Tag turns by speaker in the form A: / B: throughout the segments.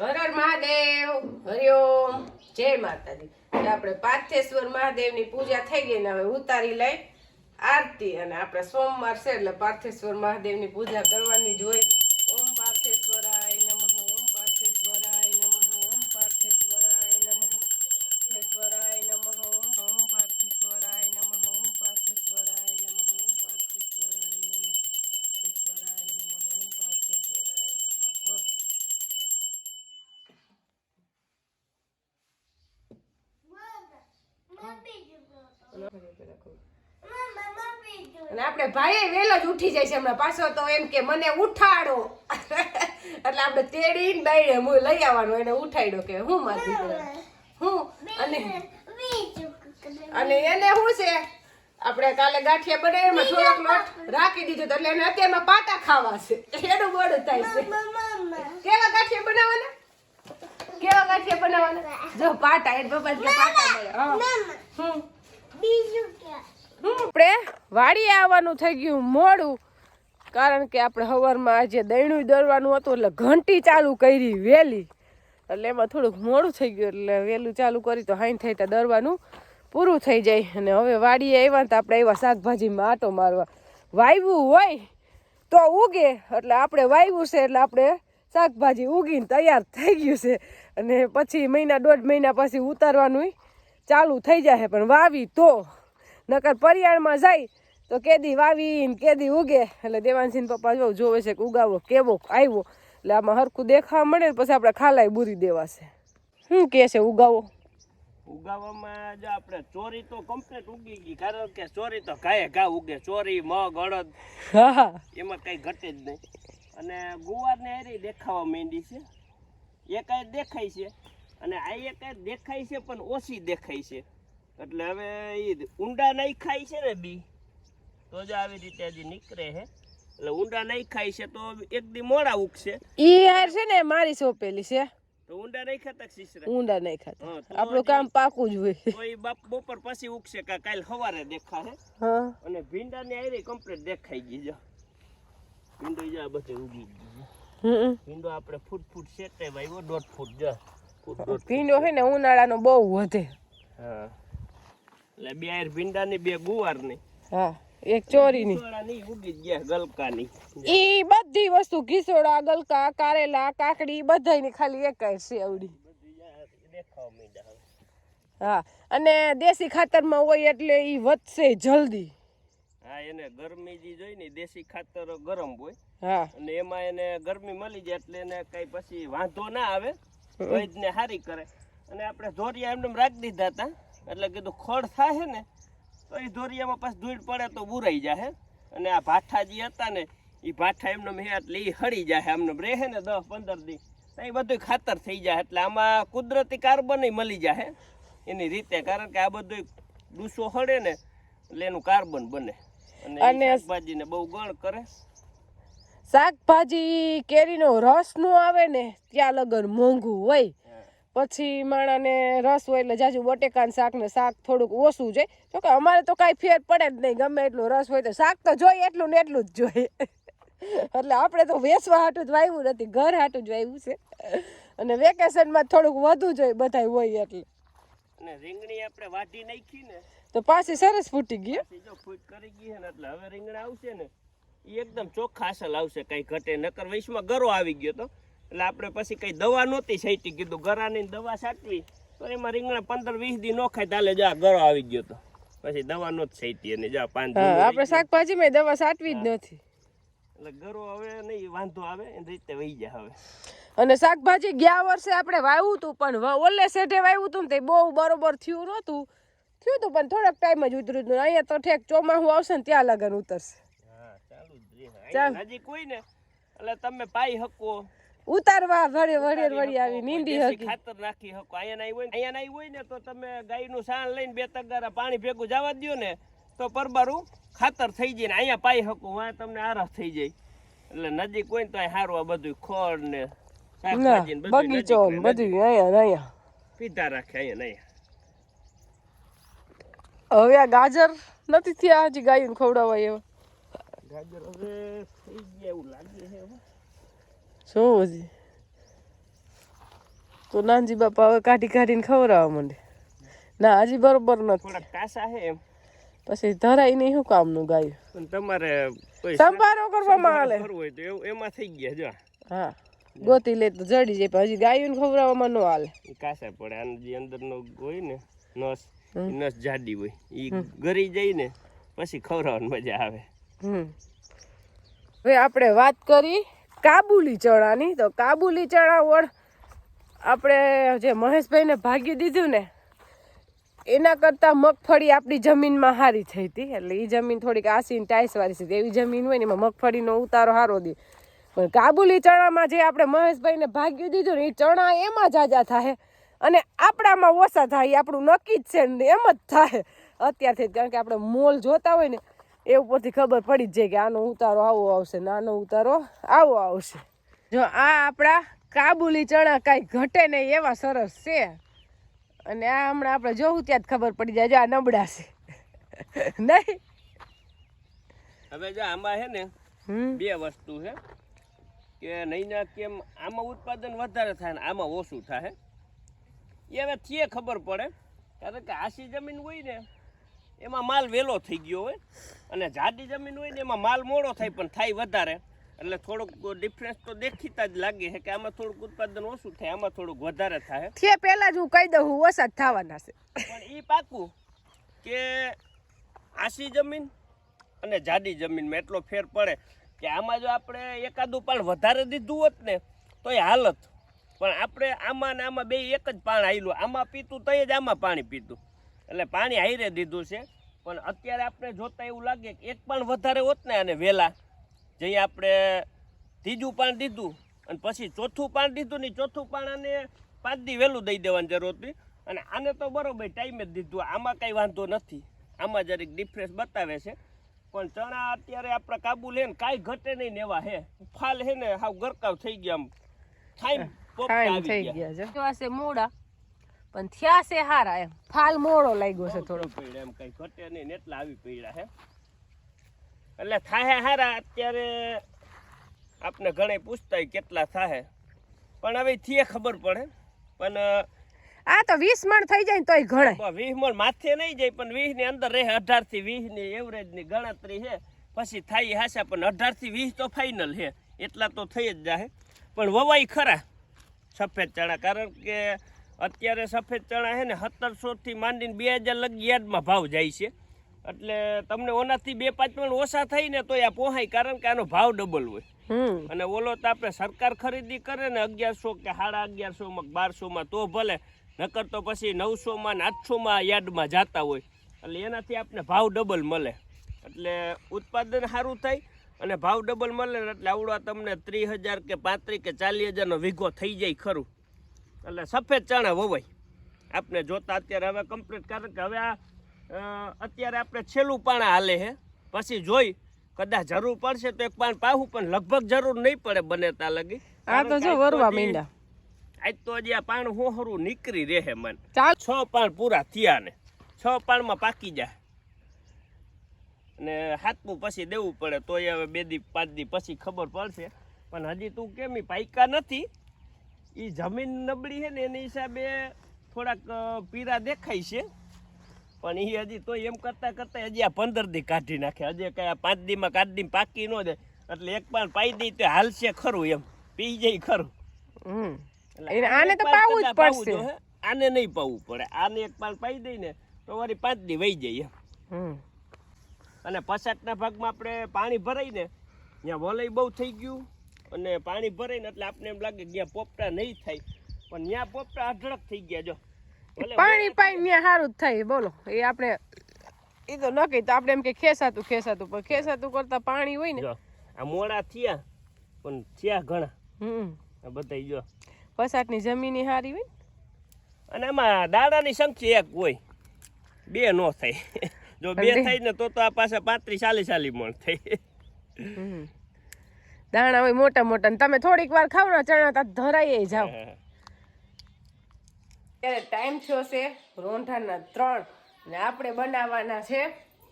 A: હર હર મહાદેવ હરિઓમ જય માતાજી. આપણે પાર્થેશ્વર મહાદેવની પૂજા થઈ ગઈ ને હવે ઉતારી લઈ આરતી અને આપણે સોમવાર છે એટલે પાર્થેશ્વર મહાદેવની પૂજા કરવાની જ હોય. ઓમ પાર્થેશ્વરાય અને આપણે ભાઈ વહેલો જ ઉઠી જાય છે હમણાં પાછો તો એમ કે મને ઉઠાડો. એટલે આપણે તેડીને ડાયરે હું લઈ આવવાનું એને ઉઠાડ્યો કે હું મારી દીકરા હું? અને અને એને શું છે? આપણે કાલે ગાંઠિયા બનાવ્યા એમાં થોડોક લોટ રાખી દીધો એટલે એને અત્યારમાં પાટા ખાવા છે. એનું મોડું થાય છે. કેવા ગાંઠિયા બનાવવાના? કેવા ગાંઠિયા બનાવવાના? જો પાટા એ પપ્પા પાટા હા. હમ. આપણે વાડીએ આવવાનું થઈ ગયું મોડું, કારણ કે આપણે સવારમાં આજે દૈણું દરવાનું હતું એટલે ઘંટી ચાલુ કરી વહેલી એટલે એમાં થોડુંક મોડું થઈ ગયું, એટલે વહેલું ચાલુ કરી તો હાઈન થઈ તો દરવાનું પૂરું થઈ જાય. અને હવે વાડીએ આવ્યા તો આપણે એવા શાકભાજીમાં આટો મારવા. વાવ્યું હોય તો ઉગે, એટલે આપણે વાવ્યું છે એટલે આપણે શાકભાજી ઉગીને તૈયાર થઈ ગયું છે. અને પછી મહિના દોઢ મહિના પછી ઉતારવાનું ચાલુ થઈ જાય પણ વાવી તો. નકર પરિયાળમાં જાય તો કેદી વાવી ને કેદી ઉગે. એટલે દેવાનસિંહ પપ્પા જો જોવે છે કે ઉગાવો કેવો આવ્યો એટલે આમાં હરખું દેખાવા મળે ને પછી આપણે ખાલાય બુરી દેવાશે. શું કે છે ઉગાવો?
B: ઉગાવવામાં જો આપણે ચોરી તો કમ્પ્લીટ ઉગી ગઈ કારણ કે ચોરી તો ઘાએ ઘા ઉગે. ચોરી મગ અડદ એમાં કઈ ઘટે જ નહીં. અને ગુવારને હારી દેખાવા માંડી છે. એ કાંઈ દેખાય છે. અને આ એક દેખાય છે પણ ઓછી દેખાય છે. એટલે હવે એ ઊંડા નહીં ખાય છે ને બી. તો જ આવી રીતે હજી નીકળે છે એટલે ઊંડા નહીં ખાય છે તો એક દી મોડા ઉગશે.
A: ઈ હાર છે ને મારી સોપેલી છે.
B: તો ઊંડા નહીં ખાતા શીશરા?
A: ઊંડા નહીં ખાતા. આપણું કામ પાકું જ હોય.
B: તો એ બાપ બપોર પછી ઉગશે કે કાલ સવારે દેખાશે.
A: હા.
B: અને ભીંડાની આયરી કમ્પ્લીટ દેખાઈ ગઈ જો ભીંડો જા આ બધે ઉગી ગઈ ભીંડો આપણે ફૂટ ફૂટ સેટે વાવ્યો દોઢ ફૂટ જો.
A: ભીંડો છે ને ઉનાળાનો બહુ વધે.
B: હા. એટલે બે ભીંડાની બે ગુવારની.
A: હા એક ચોરીની. ઈ બધી વસ્તુ ઘીસોડા ગલકા કારેલા કાકડી બધાયની ખાલી એક છે આવડી હા અને દેશી ખાતરમાં હોય એટલે ઈ વધશે જલ્દી.
B: હા એને ગરમી જે જોઈ ને દેશી ખાતર ગરમ હોય.
A: હા.
B: અને એમાં એને ગરમી મળી જાય એટલે એને કઈ પછી વાંધો ના આવે. વૈદને હારી કરે. અને આપણે ધોરિયા એમને રાખી દીધા હતા. એટલે કીધું ખોડ થાય ને તો એ ધોરિયામાં પાછું ધૂળ પડે તો બુરાઈ જાય અને આ ભાઠા જે હતા ને એ ભાઠા એમને એમ હે એટલે એ હળી જાય આમને. રહે ને દસ પંદર દી. એ બધું ખાતર થઈ જાય એટલે આમાં કુદરતી કાર્બન મળી જાય એની રીતે કારણ કે આ બધું ડૂસો હળે ને એટલે એનું કાર્બન બને. અને
A: અને-
B: શાકભાજીને બહુ ગણ કરે.
A: શાકભાજી કેરીનો રસ નો આવે ને ત્યાં લગન મોંઘું હોય. પછી માણાને રસ હોય એટલે જાજુ બટેકાનું શાક ને શાક થોડુંક ઓછું જાય જોકે અમારે તો કાંઈ ફેર પડે જ નહીં ગમે એટલું રસ હોય તો શાક તો જોઈએ એટલું ને એટલું જ જોઈએ. એટલે આપણે તો વેચવા હાટું જ વાવ્યું નથી ઘર હાટું જ વાવ્યું છે. અને વેકેશનમાં થોડુંક વધુ જોઈએ બધાય હોય એટલે.
B: અને રીંગણી આપણે વાઢી નાખી ને
A: તો પાછી સરસ ફૂટી ગઈ
B: ફૂટ કરી ગઈ ને એટલે હવે રીંગણા આવશે ને. એ એકદમ ચોખ્ખા અસલ આવશે કઈ ઘટે નકર વૈશમાં ગરો આવી ગયો તો. એટલે આપણે પછી કઈ દવા નહોતી છાંટી કીધું ગરાની દવા છાંટવી. તો એમાં રીંગણા પંદર વીસ દી નો ખાય તાલે જા ગરો આવી ગયો તો. પછી દવા નો છાંટી અને જા પાંચ
A: આપણે
B: શાકભાજી
A: માં દવા સાટવી જ નથી
B: એટલે ગરો હવે નહીં વાંધો આવે એ રીતે વહી જાય હવે.
A: અને શાકભાજી ગયા વર્ષે આપણે વાવ્યું હતું પણ ઓલે સેઠે વાવ્યું હતું ને તે બહુ બરોબર થયું નહોતું. થયું હતું પણ થોડાક ટાઈમ જ ઉતર્યું હતું અહીંયા તો ઠેક ચોમાસું આવશે ને ત્યાં લગન ઉતરશે.
B: ને એટલે તમે પાઈ શકો
A: ઉતારવા વળે વળે વળી આવી નીંદી હકી
B: ખાતર નાખી હકો. અહીંયા નહીં હોય ને અહીંયા નહીં હોય ને તો તમે ગાયનું સાણ લઈને બે તગારા પાણી ભેગું જવા દ્યો ને તો પરબારું ખાતર થઈ જાય ને અહીંયા પાઈ હકો વાં તમને આરાસ થઈ જાય. એટલે નજીક હોય ને તો સારું આ બધું ખોળ ને
A: બગીચો. બધું અહીંયા અહીંયા.
B: પીધા રાખે અહીંયા નહીં
A: હવે આ ગાજર નથી થયા હજી ગાયું ખવડાવવા એવા.
B: ગાજર હવે થઈ ગયા એવું લાગે છે
A: શું હજી તો નાનજી બાપા હવે કાઢી કાઢીને ખવડાવવા માંડે. ના હજી બરોબર નથી.
B: કાસા હે એમ.
A: પછી ધરાય નહીં શું કામનું ગાયું?
B: પણ તમારે
A: સંભારો કરવામાં
B: હોય તો એમાં થઈ ગયા જો
A: હા. ગોતી લે તો જડી જાય પણ હજી ગાયું ખવડાવવામાં ન હાલે.
B: કાસા પડે આનો જે અંદરનો હોય ને નસ નસ જાડી હોય એ ગરી જાય ને પછી ખવડાવવાની મજા આવે.
A: હવે આપણે વાત કરી કાબુલી ચણાની. તો કાબુલી ચણા વળ આપણે જે મહેશભાઈને ભાગી દીધું ને, એના કરતાં મગફળી આપણી જમીનમાં સારી થઈ હતી. એટલે એ જમીન થોડીક આસીન ટાઈસવાળી છે. એવી જમીન હોય ને એમાં મગફળીનો ઉતારો સારો દે. પણ કાબુલી ચણામાં જે આપણે મહેશભાઈને ભાગ્યું દીધું ને એ ચણા એમાં જાજા થાય અને આપણામાં ઓછા થાય આપણું નક્કી જ છે ને એમ જ થાય અત્યારથી. કારણ કે આપણે મોલ જોતા હોય ને એ ઉપરથી ખબર પડી જ જાય કે આનો ઉતારો આવો આવશે ને આનો ઉતારો આવો આવશે. જો આ આપણા કાબુલી ચણા કાંઈ ઘટે નહીં એવા સરસ છે. અને આ હમણાં આપણે જોવું ત્યાં જ ખબર પડી જાય જો આ નબળા છે. નહીં?
B: હવે જો આમાં છે ને
A: હમ?
B: બે વસ્તુ છે કે નહીંના કેમ આમાં ઉત્પાદન વધારે થાય ને આમાં ઓછું થાય. એ હવે થીએ ખબર પડે. કારણ કે આશી જમીન હોય ને એમાં માલ વહેલો થઈ ગયો હોય. અને જાડી જમીન હોય ને એમાં માલ મોડો થાય પણ થાય વધારે. એટલે થોડુંક ડિફરન્સ તો દેખીતા જ લાગે છે કે આમાં થોડુંક ઉત્પાદન ઓછું થાય આમાં થોડુંક વધારે થાય.
A: તે પહેલા જ હું કહી દઉં હું ઓછા જ થવાના છે.
B: પણ એ પાકું કે આસી જમીન અને જાડી જમીનમાં એટલો ફેર પડે કે આમાં જો આપણે એકાદું પાણ વધારે દીધું હોત ને તો એ હાલત. પણ આપણે આમાં ને આમાં બે એક જ પાણ આવેલું આમાં પીતું તો જ આમાં પાણી પીતું એટલે પાણી હાઈરે દીધું છે. પણ અત્યારે આપણે જોતા એવું લાગે કે એક પણ વધારે હોત ને અને વહેલા જઈ આપણે ત્રીજું પાણ દીધું અને પછી ચોથું પાણ દીધું ને ચોથું પાણ આને પાંચ દી વહેલું દઈ દેવાની જરૂર હતી. અને આને તો બરોબર ટાઈમે જ દીધું. આમાં કાંઈ વાંધો નથી. આમાં જરીક ડિફરન્સ બતાવે છે. પણ ચણા અત્યારે આપણા કાબુ લે ને કાંઈ ઘટે નહીં ને એવા હે. ફાલ હે ને હાવ ગરકાવ થઈ ગયા આમ. થાય પોપટા આવી
A: થઈ
B: ગયા.
A: છે મોડા? પણ થયા છે હારા એમ. ફાલ મોડો લાગ્યો છે થોડો
B: બહુ એમ કઈ ઘટે નહીં ને એટલા આવી પીડા હે. એટલે થાય હારા અત્યારે આપને ઘણે પૂછતા કેટલા થાય પણ હવે થીએ ખબર પડે. પણ
A: આ તો વીસ મણ થઈ જાય તોય ઘણાય
B: વીસ મણ માથે નહીં જાય પણ વીસની અંદર રહે અઢારથી વીસની એવરેજની ગણતરી છે પછી થાય હાશે પણ અઢારથી વીસ તો ફાઇનલ છે એટલા તો થઈ જ જાય પણ વવાય ખરા. સફેદ ચણા કારણ કે અત્યારે સફેદ ચણા છે ને સત્તરસો થી માંડીને બે હજાર લગી યાર્ડમાં ભાવ જાય છે. એટલે તમને ઓનાથી બે પાંચ પણ ઓછા થઈ ને તો આ પોહાય કારણ કે આનો ભાવ ડબલ હોય.
A: હમ.
B: અને ઓલો તો આપણે સરકાર ખરીદી કરે ને અગિયારસો કે સાડા અગિયારસોમાં બારસોમાં તો ભલે. નકર તો પછી નવસોમાં ને આઠસોમાં યાર્ડમાં જતા હોય. એટલે એનાથી આપણે ભાવ ડબલ મળે. એટલે ઉત્પાદન સારું થાય અને ભાવ ડબલ મળે ને એટલે આવડો તમને ત્રીસ હજાર કે પાંત્રીસ કે ચાલીસ હજારનો વીઘો થઈ જાય ખરું. એટલે સફેદ ચણા વવાય. આપણે જોતા અત્યારે હવે કમ્પ્લીટ કારણ કે હવે આ અત્યારે આપણે છેલ્લું પાણા હાલે છે પછી જોઈ કદાચ જરૂર પડશે તો એક પાણ પાહું પણ લગભગ જરૂર નહીં પડે બને તા લગી.
A: આ તો જો
B: આજ
A: વરવા
B: હજી- આજ તો હજી આ પાણ હોહરું નીકળી રહે મન. છ પાણ પૂરા થયા ને. છ પાણમાં પાકી જાય અને હાથમું પછી દેવું પડે તોય હવે બે દી પાંચ દી પછી ખબર પડશે. પણ હજી તું કેમ ઈ પાયકા નથી? એ જમીન નબળી છે ને એની હિસાબે થોડાક પીરા દેખાય છે. પણ એ હજી તો એમ કરતા કરતા હજી આ પંદર દી કાઢી નાખે. હજી કઈ આ પાંચ દીમાં કાઢ દી પાકી ન દે. એટલે એક પણ પાઈ દઈ તો હાલશે ખરું એમ. પી જાય ખરું.
A: આને તો પાવું જ પડશે.
B: આને નહીં પાવું પડે. આને એક પાલ પાઈ દઈ ને તો વળી પાંચ દી વહી જાય એમ.
A: હમ.
B: અને પછાતના ભાગમાં આપણે પાણી ભરાય ને ત્યાં વલય બહુ થઈ ગયું. અને પાણી ભરાય ને એટલે આપણે એમ લાગે કે પોપટા નહીં થાય પણ ત્યાં પોપટા અઢળક થઈ ગયા જો.
A: પાણી પાઈ ત્યાં સારું જ થાય બોલો. એ આપણે એ તો નક્કી તો આપણે એમ કે ખેસાતું ખેસાતું પણ ખેસાતું કરતા પાણી હોય ને.
B: આ મોડા થયા પણ થયા ઘણા.
A: હમ.
B: બધા જો.
A: પસાટની જમીન સારી હોય
B: અને આમાં દાડાની સંખ્યા એક હોય. બે નો થાય. જો બે. થાય ને તો તો આ પાસે પાંત્રીસ ચાલીસ ચાલીસ મણ થાય.
A: ને દાણા હોય મોટા મોટા ને તમે થોડીક વાર ખાવ ને ચણા તા ધરાઈ જાવ ત્યારે ટાઈમ થયો છે રોંઢાના ત્રણ ને આપણે બનાવવાના છે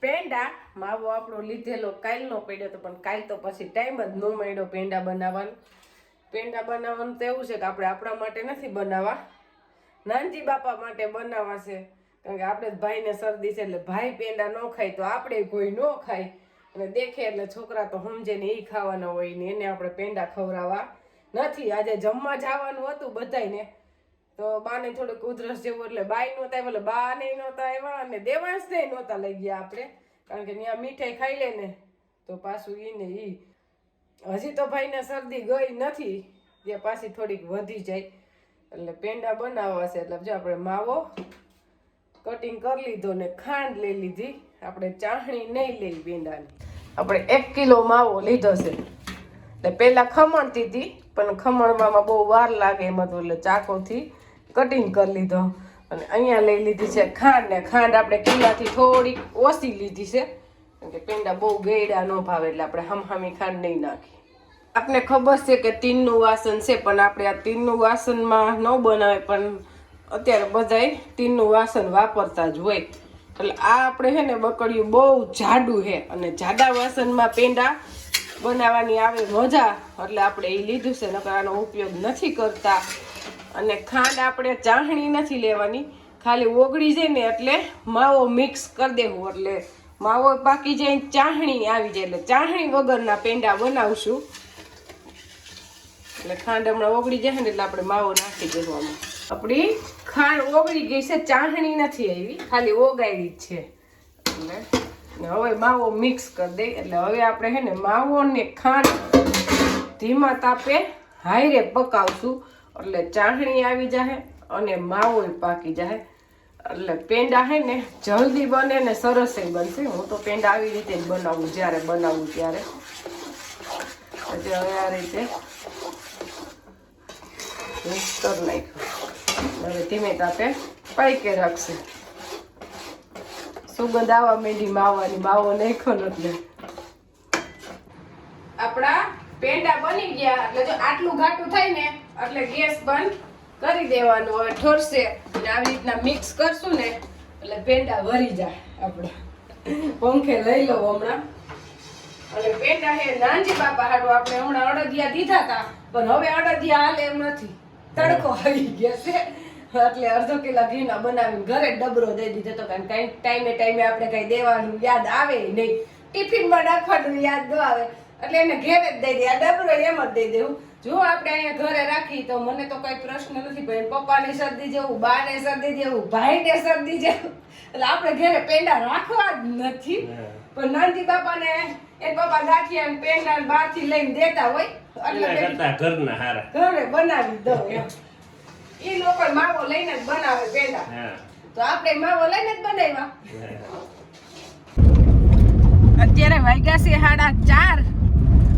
A: પેંડા. માવો આપણો લીધેલો કાલનો પડ્યો તો પણ કાલ તો પછી ટાઈમ જ ન મળ્યો પેંડા બનાવવાનો. પેંડા બનાવવાનું તો એવું છે કે આપણે આપણા માટે નથી બનાવવા. નાનજી બાપા માટે બનાવવા છે કારણ કે આપણે જ ભાઈને શરદી છે એટલે ભાઈ પેંડા ન ખાય તો આપણે કોઈ ન ખાય. અને દેખે એટલે છોકરા તો સમજે ને એ ખાવાના હોય ને એને આપણે પેંડા ખવડાવવા. નથી, આજે જમવા જવાનું હતું બધાયને. તો બાને થોડુંક ઉધરસ જેવું એટલે બાય નહોતા આવ્યા, એટલે નહીં નહોતા આવ્યા અને દેવાંશ ને નહોતા લઈ ગયા આપણે. કારણ કે ત્યાં મીઠાઈ ખાઈ લે ને, તો પાછું એ ને એ હજી તો ભાઈને શરદી ગઈ નથી, જે પાછી થોડીક વધી જાય. એટલે પેંડા બનાવવા છે, એટલે જો આપણે માવો કટિંગ કરી લીધો ને ખાંડ લઈ લીધી. આપણે ચાહણી નહીં લઈ ભીંડાની. આપણે એક કિલો માવો લીધો છે. એટલે પહેલાં ખમણતી હતી, પણ ખમણવામાં બહુ વાર લાગે એમાં તો એટલે ચાકોથી કટિંગ કરી લીધો. અને અહીંયા લઈ લીધી છે ખાંડ, ને ખાંડ આપણે કિલ્લાથી થોડીક ઓછી લીધી છે. કે પેંડા બહુ ગેડા ન ભાવે, એટલે આપણે હમહામી ખાંડ નહીં નાખી. આપને ખબર છે કે તીનનું વાસણ છે, પણ આપણે આ તીનનું વાસણમાં ન બનાવે, પણ અત્યારે બધાય તીનનું વાસણ વાપરતા જ હોય. એટલે આ આપણે છે ને બકડિયું બહુ જાડું છે અને જાડા વાસણમાં પેંડા બનાવવાની આવે મજા. એટલે આપણે એ લીધું છે, નકર આનો ઉપયોગ નથી કરતા. અને ખાંડ આપણે ચાહણી નથી લેવાની. ખાલી ઓગળી જાય ને એટલે માવો મિક્સ કરી દેવું. એટલે માવો પાકી જાય ચાહણી આવી જાય. એટલે ચાહણી વગરના પેંડા બનાવશું. એટલે ખાંડ હમણાં ઓગળી જાય ને એટલે આપણે માવો નાખી દેવું આમાં. આપણી ખાંડ ઓગળી ગઈ છે, ચાહણી નથી આવી, ખાલી ઓગાળી છે. એટલે હવે માવો મિક્સ કરી દઈ એટલે હવે આપણે હે ને માવો ને ખાંડ ધીમા તાપે હાઈરે પકાવશું. એટલે ચાહણી આવી જાય અને માવો પાકી જાય એટલે પેંડા હે ને જલ્દી બને ને સરસ બનશે. હું તો પેંડા આવી રીતે જ બનાવું, જ્યારે બનાવું ત્યારે. એટલે હવે આ રીતે મિક્સ કરી નાખ્યું. હવે ધીમે તાપે પાકે રાખશે. સુગંધ આવવા માંડી માવાની, માવો નાખ્યો એટલે. આપણા પેંડા બની ગયા. એટલે જો આટલું ઘાટું થાય ને, એટલે ગેસ બંધ કરી દેવાનું. હવે ઠોરશે આવી રીતના મિક્સ કરશું ને, એટલે પેંડા ભરી જાય આપણે. પંખે લઈ લો હમણાં. અને પેંડા હે નાનજી બાપા હાડું આપણે હમણાં અડદિયા દીધા હતા પણ હવે અડદિયા હાલે એમ નથી. તડકો આવી ગયા છે. એટલે અડધો કિલો ઘીના બનાવીને ઘરે ડબરો દઈ દીધો તો કારણ કઈ ટાઈમે ટાઈમે આપણે કઈ દેવાનું યાદ આવે નહીં. ટિફિનમાં નાખવાનું યાદ ન આવે. એટલે એને ઘેરે જ દઈ દે. આ ડબરો એમ જ દઈ દેવું જો આપણે અહીંયા ઘરે રાખી તો મને તો કઈ પ્રશ્ન નથી પણ પપ્પાને શરદી જેવું બાને શરદી જેવું ભાઈને શરદી જેવું. એટલે આપણે ઘરે પેંડા રાખવા જ નથી. પણ નાનજી બાપાને એ બાપા ગાંઠિયા પેંડા બહારથી લઈને દેતા હોય. એટલે
B: ઘરના હારા.
A: ઘરે બનાવી દઉં એમ. ઈ લોકો માવો લઈને જ બનાવે પેંડા તો આપણે માવો લઈને જ બનાવ્યા. અત્યારે વાગ્યા છે સાડા ચાર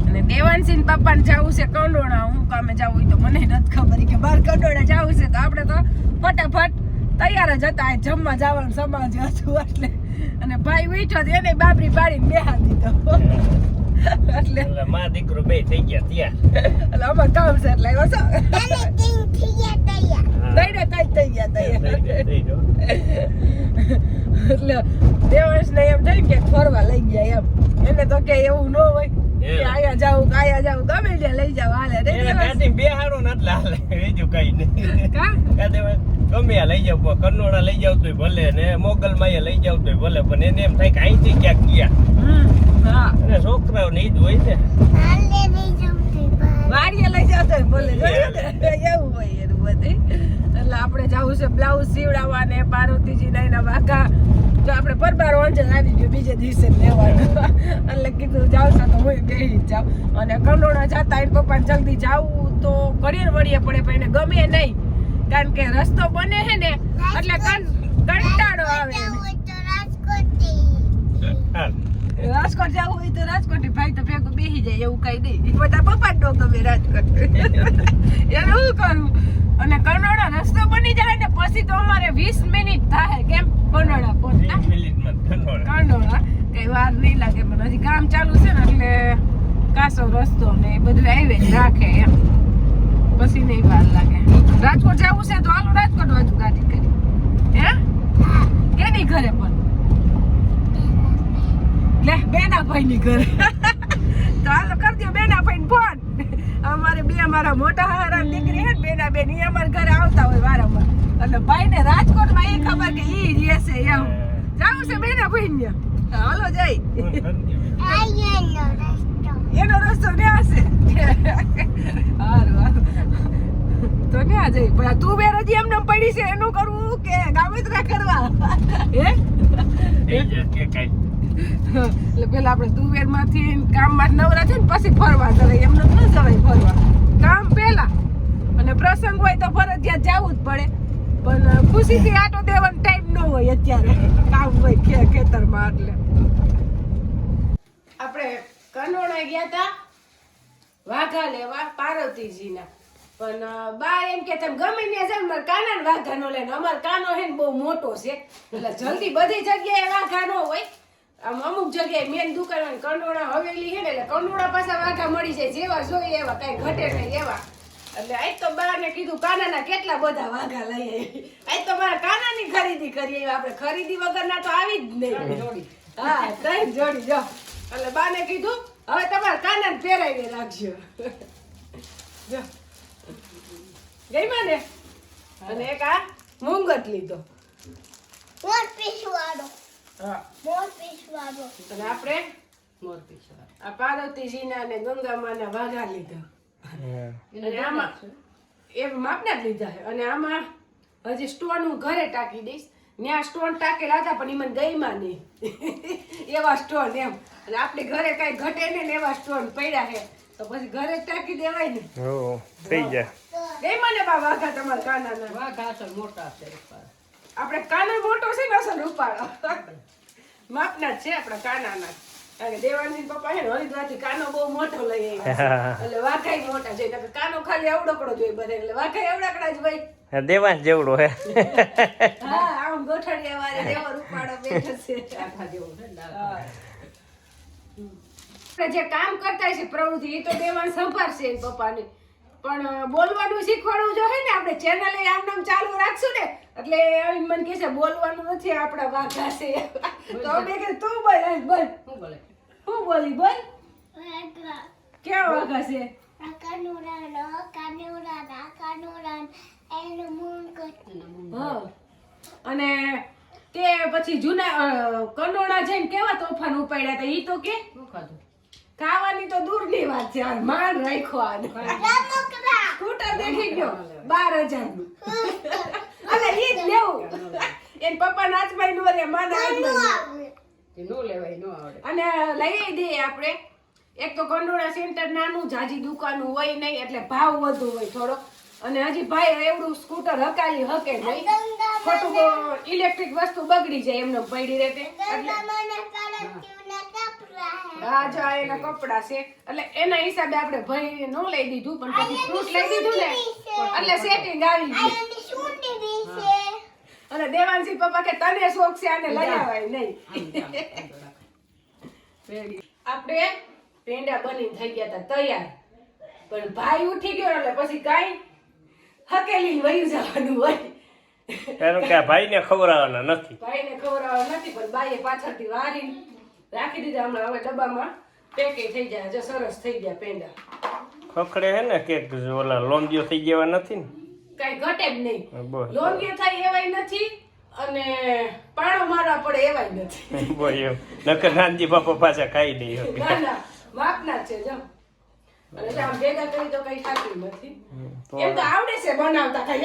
A: અને દેવાનસિંહ પપ્પાને જવું છે કંડોળા હું કામે જવું હોય તો મને નથી ખબર કે બાર કંડોળા જવું છે તો આપણે તો ફટાફટ તૈયાર જ હતા. જમવા જવાનું સમાજ હતું એટલે. અને ભાઈ ઉઠ્યો તો એને બાબરી પાડીને બેહા દીધો. એટલે
B: એટલે માં દીકરો બે થઈ ગયા ત્યાં
A: એટલે અમાર કામ છે એટલે આવ્યો છો
B: થઈ
A: ગયા તૈયાર. થઈ ગયા તૈયાર.
B: થઈ.
A: એટલે દેવાંશને એમ થાય કે ફરવા લઈ ગયા એમ. એને તો કે એવું ન હોય. આયા જાવું કે આયા જાવું ગમે ત્યાં લઈ જાવ હાલે રે.
B: કાઢીને બેહાડો ને એટલે હાલે બીજું કઈ નહીં. ગમે આ લઈ જાવ કન્નોડા લઈ જાવ તોય ભલે ને મોગલમાં લઈ જાવ તોય ભલે પણ એને એમ થાય કે અહીંથી ક્યાંક ગયા.
A: હા
B: જ હોય ને
A: વાડીએ લઈ જાવ તો ભલે. એવું હોય એનું બધું. એટલે આપણે જવું છે બ્લાઉઝ સીવડાવવા ને પાર્વતીજીના એના વાઘા. જો આપણે પરબાર ઓંજન આવી ગયો બીજે દિવસે લેવાનું. એટલે કીધું જાવ છો તો હું બેહી જ જાઉં. અને કંડોળા જતા એને પપ્પાને જલ્દી જાવું તો કરિયર વળીએ પડે પણ એને ગમે નહીં. કારણ કે રસ્તો બને છે ને એટલે કંટાળો આવે
B: હા.
A: રાજકોટ જવું હોય તો રાજકોટ ભાઈ તો ભેગો બેસી જાય એવું કઈ નહીં. બધા પપ્પા ડો ગમે રાજકોટ. એને શું કરું? અને કનોડા રસ્તો બની જાય ને પછી તો અમારે 20 મિનિટ થાય. કેમ? કનોડા પહોંચતા
B: વીસ મિનિટમાં
A: કઈ વાર નહીં લાગે પણ હજી કામ ચાલુ છે ને એટલે કાસો રસ્તો ને એ બધું આવી જ રાખે એમ. પછી નહીં વાર લાગે. રાજકોટ જવું છે તો હાલો રાજકોટ બાજુ ગાડી કરી. હે? કેની ઘરે પણ? લે, બેના ભાઈ ની ઘરે. તો હાલો કરી દો બેના ભાઈ ફોન અમારે બે અમારા મોટા હારા દીકરી હે બેના બેન એ અમારા ઘરે આવતા હોય વારંવાર. એટલે ભાઈ ને રાજકોટમાં એ ખબર કે ઈ રહેશે એમ. જાવું છે બેના ભાઈ ને હાલો જઈ. એનો રસ્તો ન્યા છે. હારું તો ન્યા જઈ. પણ તું બે રજી એમને એમ પડી છે, એનું કરવું કે ગામેત્રા કરવા? હે? એટલે પેલા આપણે તુવેરમાંથી કામમાં નવરા છે ને પછી ફરવા જવાય. એમને ન જવાય ફરવા. કામ પેલા અને પ્રસંગ હોય તો ફરજિયાત જવું જ પડે. પણ ખુશીથી આટો દેવાનો ટાઈમ ન હોય અત્યારે. કામ હોય ખેતરમાં એટલે. આપણે કનોણા ગયા હતા વાઘા લેવા પાર્વતીજીના. પણ બા એમ કે તમે ગમે ત્યાં જાય ને મારે કાના ને વાઘા નો લઈને. અમારો કાનો હે ને બહુ મોટો છે. એટલે જલ્દી બધી જગ્યાએ વાઘા નો હોય. આમ અમુક જગ્યાએ મેન દુકાન હોય કંડોળા હવેલી છે ને એટલે કંડોળા પાછા વાઘા મળી જાય જેવા જોઈએ એવા કઈ ઘટે નહીં એવા. એટલે આજ તો બા ને કીધું કાનાના કેટલા બધા વાઘા લઈ આવી. આજ તો મારા કાનાની ખરીદી કરી આવી. આપણે ખરીદી વગરના તો આવી જ નહીં. હા ત્રણ જોડી જો. એટલે બા ને કીધું હવે તમારા કાનાને પહેરાવી રાખજો. જો. ગઈ માને અને એક આ મુંગટ લીધો. હા અને આપણે આ પાર્વતીજીના અને ગંગામાના વાઘા લીધા. અને આમાં એ માપના જ લીધા છે. અને આમાં હજી સ્ટોન હું ઘરે ટાંકી દઈશ. ત્યાં સ્ટોન ટાકેલા હતા પણ એમાં મને ગઈમાં નહીં. એવા સ્ટોન એમ. અને આપણે ઘરે કાંઈ ઘટે નહીં ને એવા સ્ટોન પડ્યા છે. તો પછી ઘરે ટાંકી દેવાય ને.
B: હો થઈ જાય
A: ગઈ મને બા વાઘા તમારા કાનાના. આપણે કાનો મોટો છે ને અસલ ઉપાડો માપના છે આપણા કાનાના. કારણ કે દેવાનજી પપ્પા છે ને હરિદ્વારથી કાનો બહુ મોટો લઈ આવ્યા એટલે વાઘાઈ મોટા છે. એટલે કાનો ખાલી અવડકડો જોઈએ બધે એટલે વાઘાઈ અવડકડા જ ભાઈ
B: દેવાન જેવડો હે.
A: હા આમ ગોઠડિયા વાળે દેવો રૂપાડો બેઠો છે. હા. આપણે જે કામ કરતા છે પ્રવૃત્તિ એ તો દેવાન સંભાળશે પપ્પાને. પણ બોલવાનું શીખવાડવું આપણે ચેનલ આમ નામ ચાલુ રાખશું ને એટલે આવીને મને કહે છે બોલવાનું નથી આપણા વાઘા છે. તો મેં કીધું તું બોલ એમ બોલ. હું બોલી? બોલ કેવા વાઘા છે? હા. અને તે પછી જૂના કનોડા જઈને કેવા તોફાન ઉપાડ્યા હતા એ તો કે? ખાવાની તો દૂરની વાત છે આ માન રાખ્યો આ સ્કૂટર દેખી ગયો બાર હજારનું. અને ઈ જ લેવું. એન પપ્પા નાચભાઈ નો રે માના હાથમાં અને લઈ દઈએ આપણે. એક તો કંડોળા સેન્ટર નાનું જાજી દુકાનું હોય નહીં એટલે ભાવ વધુ હોય થોડો. અને હજી ભાઈ એવડું સ્કૂટર હકાલી હકે નહીં. ખોટું ઇલેક્ટ્રિક વસ્તુ બગડી જાય એમને પડી રહેતે. એટલે હા જો આ એના કપડા છે. એટલે એના હિસાબે આપણે ભાઈ નો લઈ દીધું પણ પછી ફ્રૂટ લઈ દીધું ને એટલે સેટિંગ આવી ગયું અને દેવાંશી પપ્પા કે તને શોખ છે આને લઈ આવાય? નહીં. આપણે પેંડા બની થઈ ગયા હતા તૈયાર. પણ ભાઈ ઉઠી ગયો એટલે પછી કાઈ હકેલી વયું જવાનું હોય.
B: કારણ કે આ ભાઈને ખવડાવવાના નથી.
A: ભાઈને ખવડાવવા નથી પણ બાઈએ પાછળથી વારી રાખી દીધા હમણાં. હવે ડબ્બામાં પેકે થઈ જાય. જો સરસ થઈ ગયા પેંડા.
B: ખખડે હે ને કે ઓલા લોંગીઓ થઈ જેવા નથી ને?
A: કઈ ઘટે જ નહીં. લોંગીઓ થાય એવાય નથી અને પાણો મારવા પડે એવાય નથી.
B: બોલ એમ. નકર નાનજી બાપા પાછા ખાઈ દે.
A: ના ના. છે જો. અને આમ ભેગા કરી તો કઈ થતું નથી. એમ તો આવડે છે બનાવતા કઈ